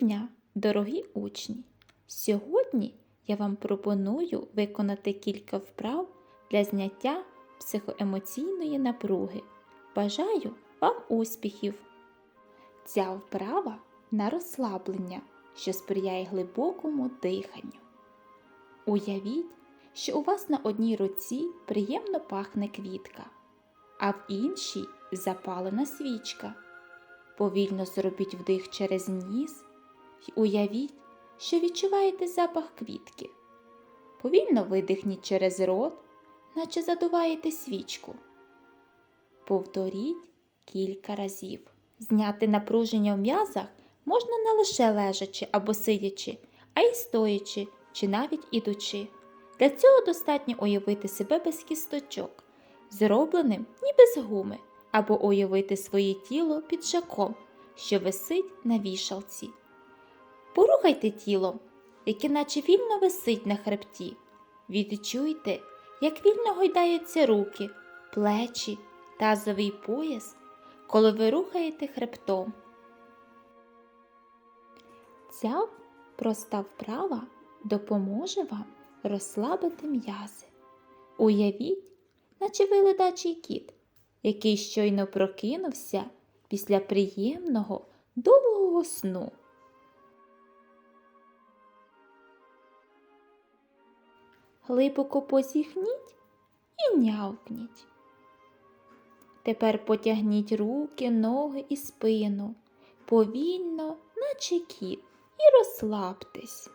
Дня, дорогі учні! Сьогодні я вам пропоную виконати кілька вправ для зняття психоемоційної напруги. Бажаю вам успіхів! Ця вправа на розслаблення, що сприяє глибокому диханню. Уявіть, що у вас на одній руці приємно пахне квітка, а в іншій запалена свічка. Повільно зробіть вдих через ніс і уявіть, що відчуваєте запах квітки. Повільно видихніть через рот, наче задуваєте свічку. Повторіть кілька разів. Зняти напруження в м'язах можна не лише лежачи або сидячи, а й стоячи чи навіть ідучи. Для цього достатньо уявити себе без кісточок, зробленим ніби з гуми, або уявити своє тіло піджаком, що висить на вішалці. Порухайте тіло, яке наче вільно висить на хребті. Відчуйте, як вільно гойдаються руки, плечі, тазовий пояс, коли ви рухаєте хребтом. Ця проста вправа допоможе вам розслабити м'язи. Уявіть, наче ви ледачий кіт, який щойно прокинувся після приємного довгого сну. Глибоко позіхніть і нявкніть. Тепер потягніть руки, ноги і спину повільно, наче кіт, і розслабтесь.